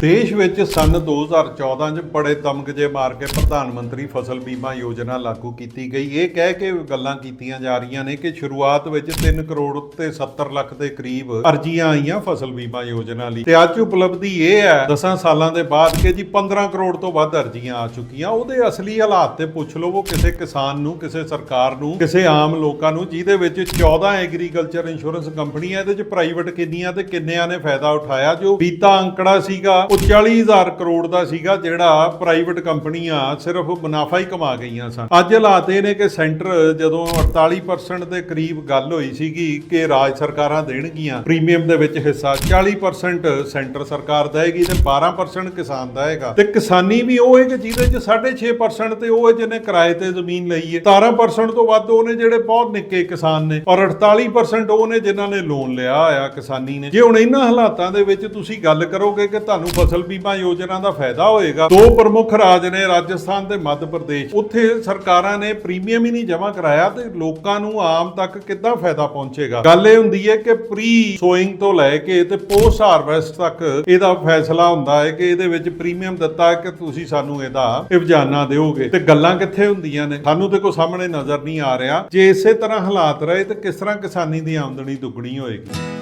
ਦੇਸ਼ ਵਿੱਚ ਸੰਨ 2014 ਚ ਬੜੇ ਤਮਗਜੇ ਮਾਰ ਕੇ ਪ੍ਰਧਾਨ ਮੰਤਰੀ ਫਸਲ ਬੀਮਾ ਯੋਜਨਾ ਲਾਗੂ ਕੀਤੀ ਗਈ। ਇਹ ਕਹਿ ਕੇ ਗੱਲਾਂ ਕੀਤੀਆਂ ਜਾ ਰਹੀਆਂ ਨੇ ਕਿ ਸ਼ੁਰੂਆਤ ਵਿੱਚ 3 ਕਰੋੜ ਤੇ 70 ਲੱਖ ਦੇ ਕਰੀਬ ਅਰਜ਼ੀਆਂ ਆਈਆਂ ਫਸਲ ਬੀਮਾ ਯੋਜਨਾ ਲਈ। ਤੇ ਅੱਜ ਉਪਲਬਧੀ ਇਹ ਹੈ 10 ਸਾਲਾਂ ਦੇ ਬਾਅਦ ਕਿ ਜੀ 15 ਕਰੋੜ ਤੋਂ ਵੱਧ ਅਰਜ਼ੀਆਂ ਆ ਚੁੱਕੀਆਂ। ਉਹਦੇ ਅਸਲੀ ਹਾਲਾਤ ਤੇ ਪੁੱਛ ਲਵੋ ਕਿਸੇ ਕਿਸਾਨ ਨੂੰ, ਕਿਸੇ ਸਰਕਾਰ ਨੂੰ, ਕਿਸੇ ਆਮ ਲੋਕਾਂ ਨੂੰ, ਜਿਹਦੇ ਵਿੱਚ 14 ਐਗਰੀਕਲਚਰ ਇੰਸ਼ੋਰੈਂਸ ਕੰਪਨੀਆਂ, ਇਹਦੇ ਚ ਪ੍ਰਾਈਵੇਟ ਕਿੰਨੀਆਂ ਤੇ ਕਿੰਨਿਆਂ ਨੇ ਫਾਇਦਾ ਉਠਾਇਆ, ਜੋ ਬੀਤਾ ਅੰਕੜਾ ਸੀਗਾ ਉਹ 40000 ਕਰੋੜ ਦਾ ਸੀਗਾ ਜਿਹੜਾ ਪ੍ਰਾਈਵੇਟ ਕੰਪਨੀਆਂ ਸਿਰਫ ਮੁਨਾਫਾ ਹੀ ਕਮਾ ਗਈਆਂ ਸਨ। ਅੱਜ ਹਾਲਾਤ ਇਹ ਨੇ ਕਿ ਸੈਂਟਰ ਜਦੋਂ 48% ਦੇ ਕਰੀਬ ਗੱਲ ਹੋਈ ਸੀਗੀ ਕਿ ਰਾਜ ਸਰਕਾਰਾਂ ਦੇਣਗੀਆਂ, ਪ੍ਰੀਮੀਅਮ ਦੇ ਵਿੱਚ ਹਿੱਸਾ 40% ਸੈਂਟਰ ਸਰਕਾਰ ਦੇਏਗੀ ਤੇ 12% ਕਿਸਾਨ ਦੇਏਗਾ। ਤੇ ਕਿਸਾਨੀ ਵੀ ਉਹ ਹੈ ਕਿ ਜਿਹਦੇ ਚ 6.5% ਤੇ ਉਹ ਹੈ ਜਿਹਨੇ ਕਿਰਾਏ ਤੇ ਜ਼ਮੀਨ ਲਈ ਹੈ 17% ਤੋਂ ਵੱਧ ਉਹਨੇ ਜਿਹੜੇ ਬਹੁਤ ਨਿੱਕੇ ਕਿਸਾਨ ਨੇ ਔਰ 48% ਉਹ ਨੇ ਜਿਨ੍ਹਾਂ ਨੇ ਲੋਨ ਲਿਆ ਹੋਇਆ ਕਿਸਾਨੀ ਨੇ। ਜੇ ਹੁਣ ਇਹਨਾਂ ਹਾਲਾਤਾਂ ਦੇ ਵਿੱਚ ਤੁਸੀਂ ਗੱਲ ਕਰੋਗੇ ਕਿ ਤੁਹਾਨੂੰ ਫਸਲ ਬੀਮਾ ਯੋਜਨਾ ਦਾ ਫਾਇਦਾ ਹੋਏਗਾ। ਦੋ ਪ੍ਰਮੁੱਖ ਰਾਜ ਨੇ ਰਾਜਸਥਾਨ ਤੇ ਮੱਧ ਪ੍ਰਦੇਸ਼। ਉੱਥੇ ਸਰਕਾਰਾਂ ਨੇ ਪ੍ਰੀਮੀਅਮ ਹੀ ਨਹੀਂ ਜਮ੍ਹਾਂ ਕਰਾਇਆ ਤੇ ਲੋਕਾਂ ਨੂੰ ਆਮ ਤੱਕ ਕਿੱਦਾਂ ਫਾਇਦਾ ਪਹੁੰਚੇਗਾ? ਗੱਲ ਇਹ ਹੁੰਦੀ ਹੈ ਕਿ ਪ੍ਰੀ ਸੋਇੰਗ ਤੋਂ ਲੈ ਕੇ ਤੇ ਪੋਸਟ ਹਾਰਵੈਸਟ ਤੱਕ ਇਹਦਾ ਫੈਸਲਾ ਹੁੰਦਾ ਹੈ ਕਿ ਇਹਦੇ ਵਿੱਚ ਪ੍ਰੀਮੀਅਮ ਦਿੱਤਾ ਕਿ ਤੁਸੀਂ ਸਾਨੂੰ ਇਹਦਾ ਇਵਜਾਨਾ ਦਿਓਗੇ। ਤੇ ਗੱਲਾਂ ਕਿੱਥੇ ਹੁੰਦੀਆਂ ਨੇ? ਸਾਨੂੰ ਤੇ ਕੋਈ ਸਾਹਮਣੇ ਨਜ਼ਰ ਨਹੀਂ ਆ ਰਿਹਾ। ਜੇ ਇਸੇ ਤਰ੍ਹਾਂ ਹਾਲਾਤ ਰਹੇ ਤੇ ਕਿਸ ਤਰ੍ਹਾਂ ਕਿਸਾਨੀ ਦੀ ਆਮਦਨੀ ਦੁੱਗਣੀ ਹੋਏਗੀ?